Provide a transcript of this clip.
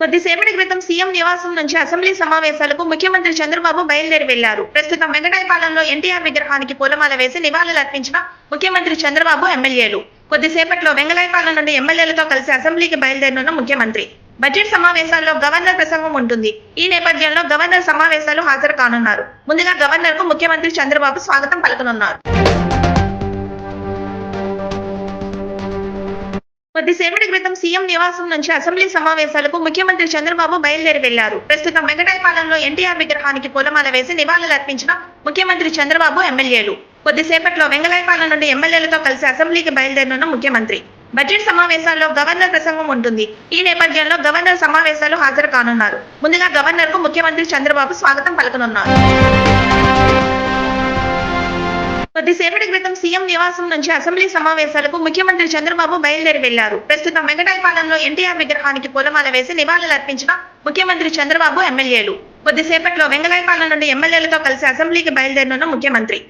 కొద్దిసేపటి క్రితం సీఎం నివాసం నుంచి అసెంబ్లీ సమావేశాలకు ముఖ్యమంత్రి చంద్రబాబు బయలుదేరి వెళ్ళారు ప్రస్తుతం వెంకటాయపాలెంలో ఎన్టీఆర్ విగ్రహానికి పూలమాల వేసి నివాళులు అర్పించిన ముఖ్యమంత్రి చంద్రబాబు ఎమ్మెల్యేలు. కొద్దిసేపట్లో వెంగళాయపాలెం నుండి ఎమ్మెల్యేలతో కలిసి అసెంబ్లీకి బయలుదేరనున్న ముఖ్యమంత్రి. బడ్జెట్ సమావేశాల్లో గవర్నర్ ప్రసంగం ఉంటుంది. ఈ నేపథ్యంలో గవర్నర్ సమావేశాలు హాజరు కానున్నారు. ముందుగా గవర్నర్కు ముఖ్యమంత్రి చంద్రబాబు స్వాగతం పలకనున్నారు. కొద్దిసేపటి క్రితం సీఎం నివాసం నుంచి అసెంబ్లీ సమావేశాలకు ముఖ్యమంత్రి చంద్రబాబు బయలుదేరి వెళ్ళారు ప్రస్తుతం వెంకటాయపాలెంలో ఎన్టీఆర్ విగ్రహానికి పూలమాల వేసి నివాళులు అర్పించిన ముఖ్యమంత్రి చంద్రబాబు ఎమ్మెల్యేలు. కొద్దిసేపట్లో వెంగళాయపాలెం నుండి ఎమ్మెల్యేలతో కలిసి అసెంబ్లీకి బయలుదేరనున్న ముఖ్యమంత్రి. బడ్జెట్ సమావేశాల్లో గవర్నర్ ప్రసంగం ఉంటుంది. ఈ నేపథ్యంలో గవర్నర్ సమావేశాలు హాజరు కానున్నారు. ముందుగా గవర్నర్కు ముఖ్యమంత్రి చంద్రబాబు స్వాగతం పలకనున్నారు. కొద్దిసేపటి క్రితం సీఎం నివాసం నుంచి అసెంబ్లీ సమావేశాలకు ముఖ్యమంత్రి చంద్రబాబు బయలుదేరి వెళ్ళారు ప్రస్తుతం వెంకటాయపాలెంలో ఎన్టీఆర్ విగ్రహానికి పూలమాల వేసి నివాళులు అర్పించిన ముఖ్యమంత్రి చంద్రబాబు ఎమ్మెల్యేలు. కొద్దిసేపట్లో వెంగళాయపాలెం నుండి ఎమ్మెల్యేలతో కలిసి అసెంబ్లీకి బయలుదేరనున్న ముఖ్యమంత్రి.